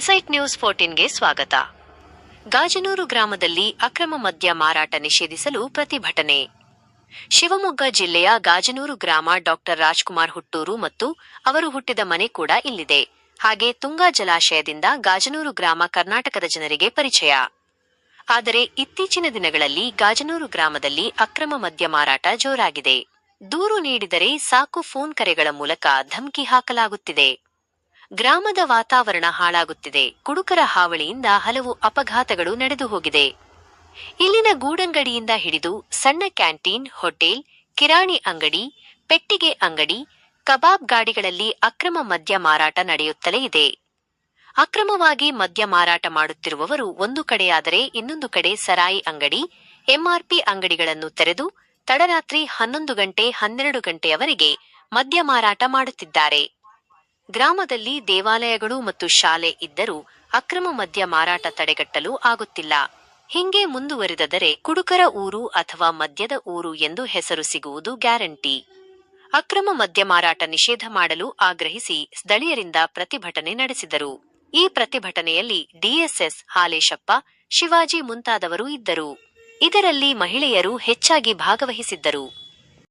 Insight news ಫೋರ್ಟೀನ್ಗೆ ಸ್ವಾಗತ. ಗಾಜನೂರು ಗ್ರಾಮದಲ್ಲಿ ಅಕ್ರಮ ಮದ್ಯ ಮಾರಾಟ ನಿಷೇಧಿಸಲು ಪ್ರತಿಭಟನೆ. ಶಿವಮೊಗ್ಗ ಜಿಲ್ಲೆಯ ಗಾಜನೂರು ಗ್ರಾಮ ಡಾಕ್ಟರ್ ರಾಜ್ಕುಮಾರ್ ಹುಟ್ಟೂರು ಮತ್ತು ಅವರು ಹುಟ್ಟಿದ ಮನೆ ಕೂಡ ಇಲ್ಲಿದೆ. ಹಾಗೆ ತುಂಗಾ ಜಲಾಶಯದಿಂದ ಗಾಜನೂರು ಗ್ರಾಮ ಕರ್ನಾಟಕದ ಜನರಿಗೆ ಪರಿಚಯ. ಆದರೆ ಇತ್ತೀಚಿನ ದಿನಗಳಲ್ಲಿ ಗಾಜನೂರು ಗ್ರಾಮದಲ್ಲಿ ಅಕ್ರಮ ಮದ್ಯ ಮಾರಾಟ ಜೋರಾಗಿದೆ. ದೂರು ನೀಡಿದರೆ ಸಾಕು ಫೋನ್ ಕರೆಗಳ ಮೂಲಕ ಧಮಕಿ ಹಾಕಲಾಗುತ್ತಿದೆ. ಗ್ರಾಮದ ವಾತಾವರಣ ಹಾಳಾಗುತ್ತಿದೆ. ಕುಡುಕರ ಹಾವಳಿಯಿಂದ ಹಲವು ಅಪಘಾತಗಳು ನಡೆದು ಹೋಗಿದೆ. ಇಲ್ಲಿನ ಗೂಡಂಗಡಿಯಿಂದ ಹಿಡಿದು ಸಣ್ಣ ಕ್ಯಾಂಟೀನ್, ಹೋಟೆಲ್, ಕಿರಾಣಿ ಅಂಗಡಿ, ಪೆಟ್ಟಿಗೆ ಅಂಗಡಿ, ಕಬಾಬ್ ಗಾಡಿಗಳಲ್ಲಿ ಅಕ್ರಮ ಮದ್ಯ ಮಾರಾಟ ನಡೆಯುತ್ತಲೇ ಇದೆ. ಅಕ್ರಮವಾಗಿ ಮದ್ಯ ಮಾರಾಟ ಮಾಡುತ್ತಿರುವವರು ಒಂದು ಕಡೆಯಾದರೆ ಇನ್ನೊಂದು ಕಡೆ ಸರಾಯಿ ಅಂಗಡಿ, ಎಂಆರ್ಪಿ ಅಂಗಡಿಗಳನ್ನು ತೆರೆದು ತಡರಾತ್ರಿ ಹನ್ನೊಂದು ಗಂಟೆ ಹನ್ನೆರಡು ಗಂಟೆಯವರೆಗೆ ಮದ್ಯ ಮಾರಾಟ ಮಾಡುತ್ತಿದ್ದಾರೆ. ಗ್ರಾಮದಲ್ಲಿ ದೇವಾಲಯಗಳು ಮತ್ತು ಶಾಲೆ ಇದ್ದರೂ ಅಕ್ರಮ ಮದ್ಯ ಮಾರಾಟ ತಡೆಗಟ್ಟಲು ಆಗುತ್ತಿಲ್ಲ. ಹಿಂಗೆ ಮುಂದುವರಿದರೆ ಕುಡುಕರ ಊರು ಅಥವಾ ಮದ್ಯದ ಊರು ಎಂದು ಹೆಸರು ಸಿಗುವುದು ಗ್ಯಾರಂಟಿ. ಅಕ್ರಮ ಮದ್ಯ ಮಾರಾಟ ನಿಷೇಧ ಮಾಡಲು ಆಗ್ರಹಿಸಿ ಸ್ಥಳೀಯರಿಂದ ಪ್ರತಿಭಟನೆ ನಡೆಸಿದರು. ಈ ಪ್ರತಿಭಟನೆಯಲ್ಲಿ ಡಿಎಸ್ಎಸ್ ಹಾಲೇಶಪ್ಪ, ಶಿವಾಜಿ ಮುಂತಾದವರು ಇದ್ದರು. ಇದರಲ್ಲಿ ಮಹಿಳೆಯರು ಹೆಚ್ಚಾಗಿ ಭಾಗವಹಿಸಿದ್ದರು.